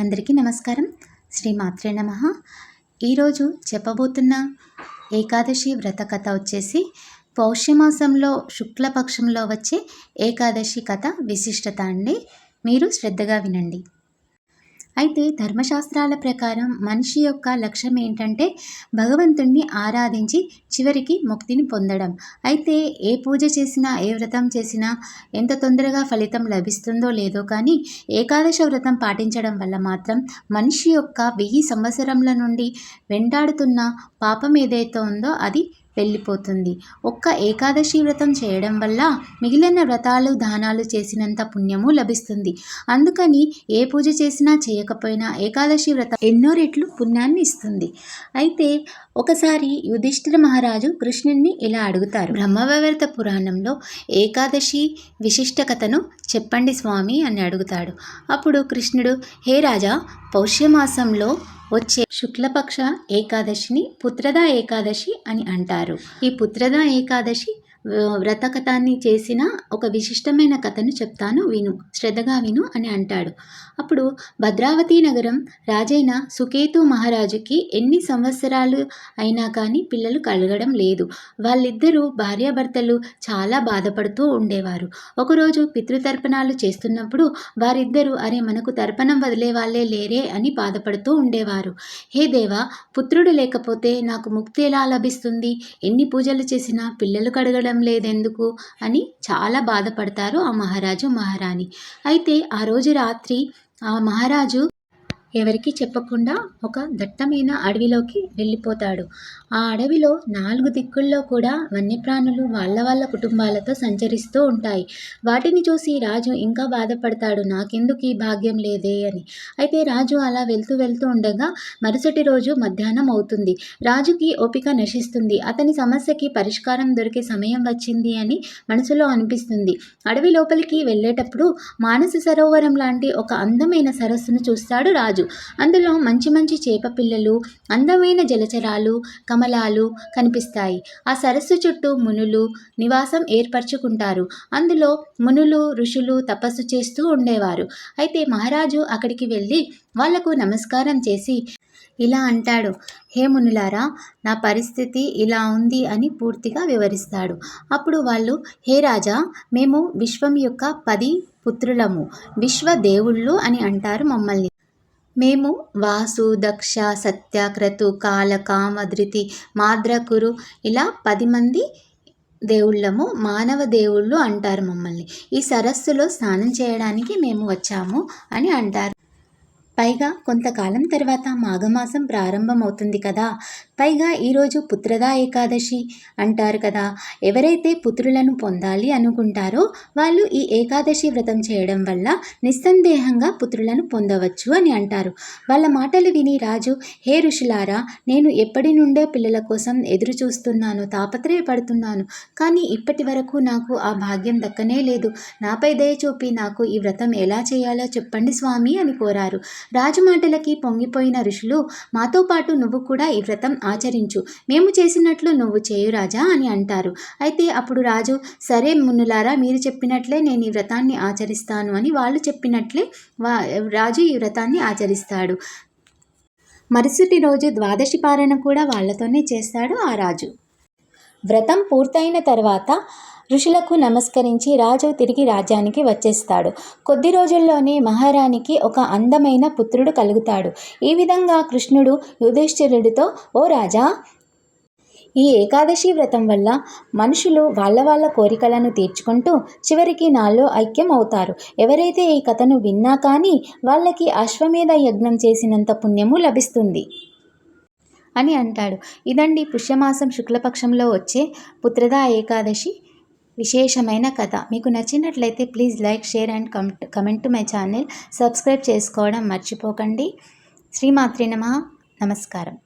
అందరికీ నమస్కారం. శ్రీ మాత్రే నమ. ఈరోజు చెప్పబోతున్న ఏకాదశి వ్రత కథ వచ్చేసి పౌష్యమాసంలో శుక్లపక్షంలో వచ్చే ఏకాదశి కథ విశిష్టత అండి. మీరు శ్రద్ధగా వినండి. అయితే ధర్మశాస్త్రాల ప్రకారం మనిషి యొక్క లక్ష్యం ఏంటంటే భగవంతుణ్ణి ఆరాధించి చివరికి ముక్తిని పొందడం. అయితే ఏ పూజ చేసినా ఏ వ్రతం చేసినా ఎంత తొందరగా ఫలితం లభిస్తుందో లేదో కానీ ఏకాదశ వ్రతం పాటించడం వల్ల మాత్రం మనిషి యొక్క వెయ్యి సంవత్సరముల నుండి వెంటాడుతున్న పాపం ఏదైతే ఉందో అది వెళ్ళిపోతుంది. ఒక్క ఏకాదశి వ్రతం చేయడం వల్ల మిగిలిన వ్రతాలు దానాలు చేసినంత పుణ్యము లభిస్తుంది. అందుకని ఏ పూజ చేసినా చేయకపోయినా ఏకాదశి వ్రతం ఎన్నో రెట్లు పుణ్యాన్ని ఇస్తుంది. అయితే ఒకసారి యుధిష్ఠిర మహారాజు కృష్ణుణ్ణి ఇలా అడుగుతారు. బ్రహ్మవైవర్త పురాణంలో ఏకాదశి విశిష్ట కథను చెప్పండి స్వామి అని అడుగుతాడు. అప్పుడు కృష్ణుడు హే రాజా పౌష్యమాసంలో వచ్చే శుక్లపక్ష ఏకాదశిని పుత్రదా ఏకాదశి అని అంటారు. ఈ పుత్రదా ఏకాదశి వ్రతకథాన్ని చేసిన ఒక విశిష్టమైన కథను చెప్తాను విను. శ్రద్ధగా విను అని అంటాడు. అప్పుడు భద్రావతి నగరం రాజైన సుకేతు మహారాజుకి ఎన్ని సంవత్సరాలు అయినా కానీ పిల్లలు కలగడం లేదు. వాళ్ళిద్దరూ భార్యాభర్తలు చాలా బాధపడుతూ ఉండేవారు. ఒకరోజు పితృతర్పణాలు చేస్తున్నప్పుడు వారిద్దరూ అరే మనకు తర్పణం వదిలే వాళ్ళే లేరే అని బాధపడుతూ ఉండేవారు. హే దేవా పుత్రుడు లేకపోతే నాకు ముక్తి ఎలా లభిస్తుంది? ఎన్ని పూజలు చేసినా పిల్లలు కడగడం లేదెందుకు అని చాలా బాధపడతారు ఆ మహారాజు మహారాణి. అయితే ఆ రోజు రాత్రి ఆ మహారాజు ఎవరికీ చెప్పకుండా ఒక దట్టమైన అడవిలోకి వెళ్ళిపోతాడు. ఆ అడవిలో నాలుగు దిక్కుల్లో కూడా వన్యప్రాణులు వాళ్ళ వాళ్ళ కుటుంబాలతో సంచరిస్తూ ఉంటాయి. వాటిని చూసి రాజు ఇంకా బాధపడతాడు. నాకెందుకు ఈ భాగ్యం లేదే అని. అయితే రాజు అలా వెళ్తూ వెళ్తూ ఉండగా మరుసటి రోజు మధ్యాహ్నం అవుతుంది. రాజుకి ఓపిక నశిస్తుంది. అతని సమస్యకి పరిష్కారం దొరికే సమయం వచ్చింది అని మనసులో అనిపిస్తుంది. అడవి లోపలికి వెళ్ళేటప్పుడు మానస సరోవరం లాంటి ఒక అందమైన సరస్సును చూస్తాడు రాజు. అందులో మంచి మంచి చేప పిల్లలు అందమైన జలచరాలు కమలాలు కనిపిస్తాయి. ఆ సరస్సు చుట్టూ మునులు నివాసం ఏర్పరచుకుంటారు. అందులో మునులు ఋషులు తపస్సు చేస్తూ ఉండేవారు. అయితే మహారాజు అక్కడికి వెళ్ళి వాళ్ళకు నమస్కారం చేసి ఇలా అంటాడు హే మునులారా నా పరిస్థితి ఇలా ఉంది అని పూర్తిగా వివరిస్తాడు. అప్పుడు వాళ్ళు హే రాజా మేము విశ్వం యొక్క పది పుత్రులము. విశ్వ దేవుళ్ళు అని అంటారు మమ్మల్ని. మేము వాసు దక్ష సత్య క్రతు కాల కామధృతి మాద్రకురు ఇలా పది మంది దేవుళ్ళము మానవ దేవుళ్ళు అంటారు మమ్మల్ని. ఈ సరస్సులో స్నానం చేయడానికి మేము వచ్చాము అని అంటారు. పైగా కొంతకాలం తర్వాత మాఘమాసం ప్రారంభమవుతుంది కదా. పైగా ఈరోజు పుత్రదా ఏకాదశి అంటారు కదా. ఎవరైతే పుత్రులను పొందాలి అనుకుంటారో వాళ్ళు ఈ ఏకాదశి వ్రతం చేయడం వల్ల నిస్సందేహంగా పుత్రులను పొందవచ్చు అని అంటారు. వాళ్ళ మాటలు విని రాజు హే ఋషులారా నేను ఎప్పటి నుండే పిల్లల కోసం ఎదురు చూస్తున్నాను తాపత్రయపడుతున్నాను. కానీ ఇప్పటి వరకు నాకు ఆ భాగ్యం దక్కనే లేదు. నాపై దయ చూపి నాకు ఈ వ్రతం ఎలా చేయాలో చెప్పండి స్వామి అని కోరారు. రాజు మాటలకి పొంగిపోయిన ఋషులు మాతో పాటు నువ్వు కూడా ఈ వ్రతం ఆచరించు. మేము చేసినట్లు నువ్వు చేయు రాజా అని అంటారు. అయితే అప్పుడు రాజు సరే మున్నులారా మీరు చెప్పినట్లే నేను ఈ వ్రతాన్ని ఆచరిస్తాను అని వాళ్ళు చెప్పినట్లే వా రాజు ఈ వ్రతాన్ని ఆచరిస్తాడు. మరుసటి రోజు ద్వాదశి పారణ కూడా వాళ్ళతోనే చేస్తాడు ఆ రాజు. వ్రతం పూర్తయిన తర్వాత ఋషులకు నమస్కరించి రాజు తిరిగి రాజ్యానికి వచ్చేస్తాడు. కొద్ది రోజుల్లోనే మహారాణికి ఒక అందమైన పుత్రుడు కలుగుతాడు. ఈ విధంగా కృష్ణుడు యుధిష్ఠిరుడితో ఓ రాజా! ఈ ఏకాదశి వ్రతం వల్ల మనుషులు వాళ్ళ వాళ్ళ కోరికలను తీర్చుకుంటూ చివరికి నాలో ఐక్యం అవుతారు ఎవరైతే ఈ కథను విన్నా కానీ వాళ్ళకి అశ్వమేధ యజ్ఞం చేసినంత పుణ్యము లభిస్తుంది అని అంటాడు. ఇదండి పుష్యమాసం శుక్లపక్షంలో వచ్చే పుత్రదా ఏకాదశి. విశేషమైన కథ. మీకు నచ్చినట్లయితే please like share and comment comment my channel. Subscribe చేసుకోవడం మర్చిపోకండి. శ్రీమాత్రి నమ. నమస్కారం.